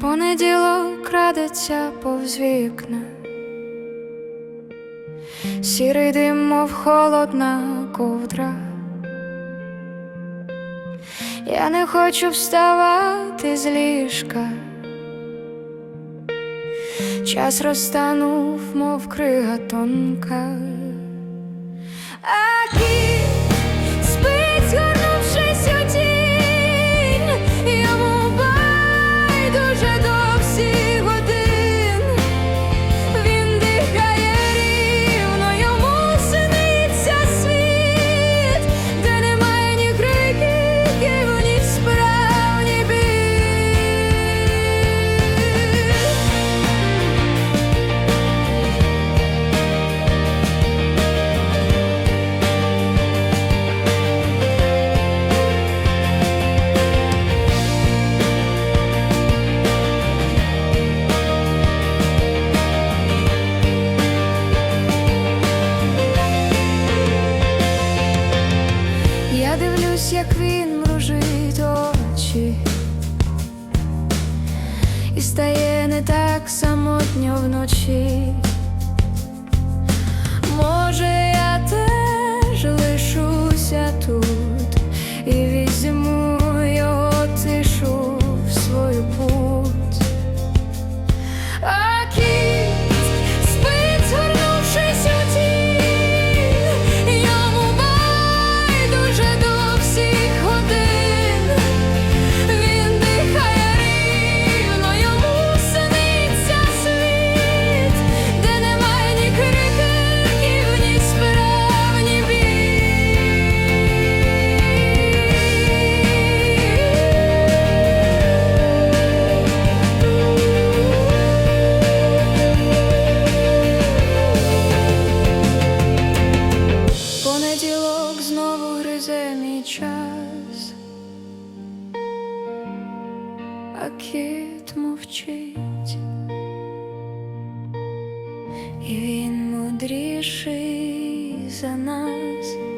Понеділок крадеться повз вікна, сірий дим, мов холодна ковдра. Я не хочу вставати з ліжка. Час розтанув, мов крига тонка. Я дивлюсь, як він мружить очі, і стає не так самотньо вночі. Може, а кіт мовчить, і він мудріший за нас.